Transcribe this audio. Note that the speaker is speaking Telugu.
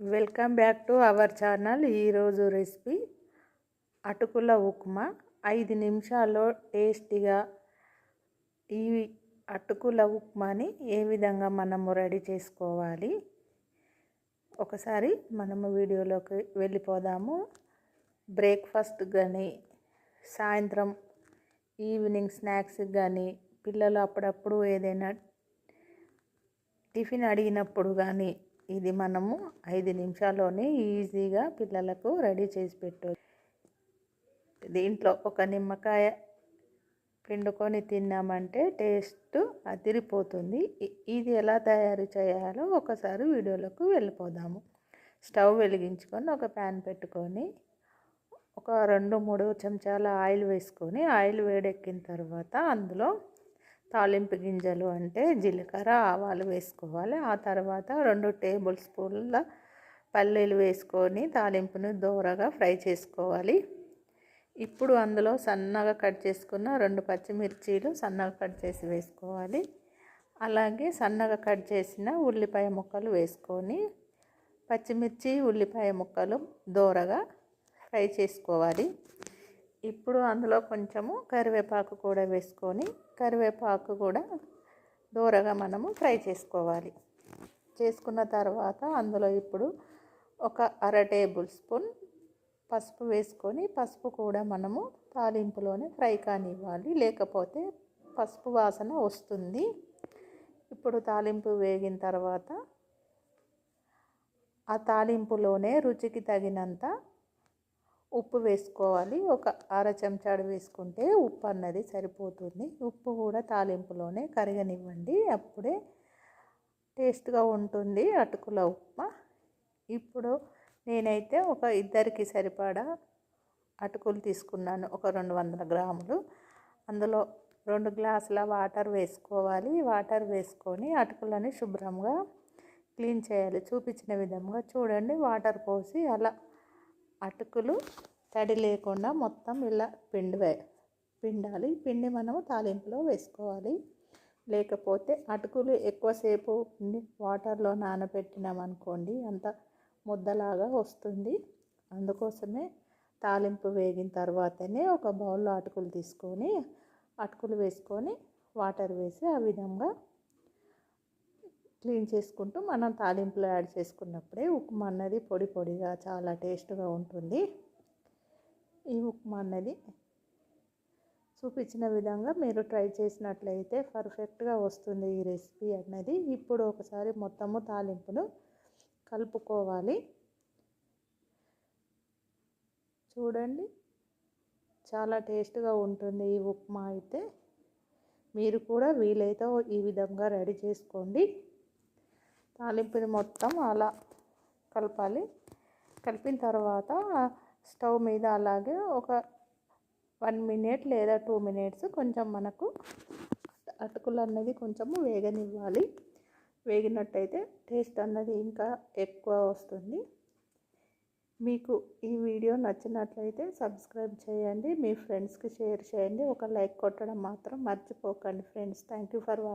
Welcome back to our channel. ఈరోజు రెసిపీ అటుకుల ఉప్మా. ఐదు నిమిషాల్లో టేస్టీగా ఈ అటుకుల ఉప్మాని ఏ విధంగా మనము రెడీ చేసుకోవాలి. ఒకసారి మనము వీడియోలోకి వెళ్ళిపోదాము. బ్రేక్ఫాస్ట్ కానీ సాయంత్రం ఈవినింగ్ స్నాక్స్ కానీ పిల్లలు అప్పుడప్పుడు ఏదైనా టిఫిన్ అడిగినప్పుడు కానీ ఇది మనము ఐదు నిమిషాల్లోనే ఈజీగా పిల్లలకు రెడీ చేసి పెట్టు దీంట్లో ఒక నిమ్మకాయ పిండుకొని తిన్నామంటే టేస్ట్ అదిరిపోతుంది. ఇది ఎలా తయారు చేయాలో ఒకసారి వీడియోలోకి వెళ్ళిపోదాము. స్టవ్ వెలిగించుకొని ఒక ప్యాన్ పెట్టుకొని ఒక రెండు మూడు చెంచాల ఆయిల్ వేసుకొని ఆయిల్ వేడెక్కిన తర్వాత అందులో తాలింపు గింజలు అంటే జీలకర్ర ఆవాలు వేసుకోవాలి. ఆ తర్వాత రెండు టేబుల్ స్పూన్ల పల్లీలు వేసుకొని తాలింపును దోరగా ఫ్రై చేసుకోవాలి. ఇప్పుడు అందులో సన్నగా కట్ చేసుకున్న రెండు పచ్చిమిర్చీలు సన్నగా కట్ చేసి వేసుకోవాలి. అలాగే సన్నగా కట్ చేసిన ఉల్లిపాయ ముక్కలు వేసుకొని పచ్చిమిర్చి ఉల్లిపాయ ముక్కలు దోరగా ఫ్రై చేసుకోవాలి. ఇప్పుడు అందులో కొంచెము కరివేపాకు కూడా వేసుకొని కరివేపాకు కూడా దూరగా మనము ఫ్రై చేసుకోవాలి. చేసుకున్న తర్వాత అందులో ఇప్పుడు ఒక అర టేబుల్ స్పూన్ పసుపు వేసుకొని పసుపు కూడా మనము తాలింపులోనే ఫ్రై కానివ్వాలి. లేకపోతే పసుపు వాసన వస్తుంది. ఇప్పుడు తాలింపు వేగిన తర్వాత ఆ తాలింపులోనే రుచికి తగినంత ఉప్పు వేసుకోవాలి. ఒక అర చెంచాడు వేసుకుంటే ఉప్పు అన్నది సరిపోతుంది. ఉప్పు కూడా తాలింపులోనే కరగనివ్వండి. అప్పుడే టేస్ట్గా ఉంటుంది. అటుకుల ఉప్మా. ఇప్పుడు నేనైతే ఒక ఇద్దరికి సరిపడా అటుకులు తీసుకున్నాను. ఒక రెండు వందల గ్రాములు. అందులో రెండు గ్లాసుల వాటర్ వేసుకోవాలి. వాటర్ వేసుకొని అటుకులని శుభ్రంగా క్లీన్ చేయాలి. చూపించిన విధంగా చూడండి. వాటర్ పోసి అలా అటుకులు తడి లేకుండా మొత్తం ఇలా పిండి పిండాలి. పిండి మనము తాలింపులో వేసుకోవాలి. లేకపోతే అటుకులు ఎక్కువసేపు వాటర్లో నానబెట్టినామనుకోండి అంత ముద్దలాగా వస్తుంది. అందుకోసమే తాలింపు వేగిన తర్వాతనే ఒక బౌల్లో అటుకులు తీసుకొని అటుకులు వేసుకొని వాటర్ వేసి ఆ విధంగా క్లీన్ చేసుకుంటూ మనం తాలింపులో యాడ్ చేసుకున్నప్పుడే ఉప్మా అన్నది పొడి పొడిగా చాలా టేస్ట్గా ఉంటుంది. ఈ ఉప్మా అన్నది చూపించిన విధంగా మీరు ట్రై చేసినట్లయితే పర్ఫెక్ట్గా వస్తుంది ఈ రెసిపీ అన్నది. ఇప్పుడు ఒకసారి మొత్తము తాలింపును కలుపుకోవాలి. చూడండి చాలా టేస్ట్గా ఉంటుంది ఈ ఉప్మా అయితే. మీరు కూడా వీలైతే ఈ విధంగా రెడీ చేసుకోండి. తాలింపుని మొత్తం అలా కలపాలి. కలిపిన తర్వాత స్టవ్ మీద అలాగే ఒక వన్ మినిట్ లేదా టూ మినిట్స్ కొంచెం మనకు అటుకులు అన్నది కొంచెము వేగనివ్వాలి. వేగినట్టయితే టేస్ట్ అన్నది ఇంకా ఎక్కువ వస్తుంది. మీకు ఈ వీడియో నచ్చినట్లయితే సబ్స్క్రైబ్ చేయండి. మీ ఫ్రెండ్స్కి షేర్ చేయండి. ఒక లైక్ కొట్టడం మాత్రం మర్చిపోకండి friends. Thank you for watching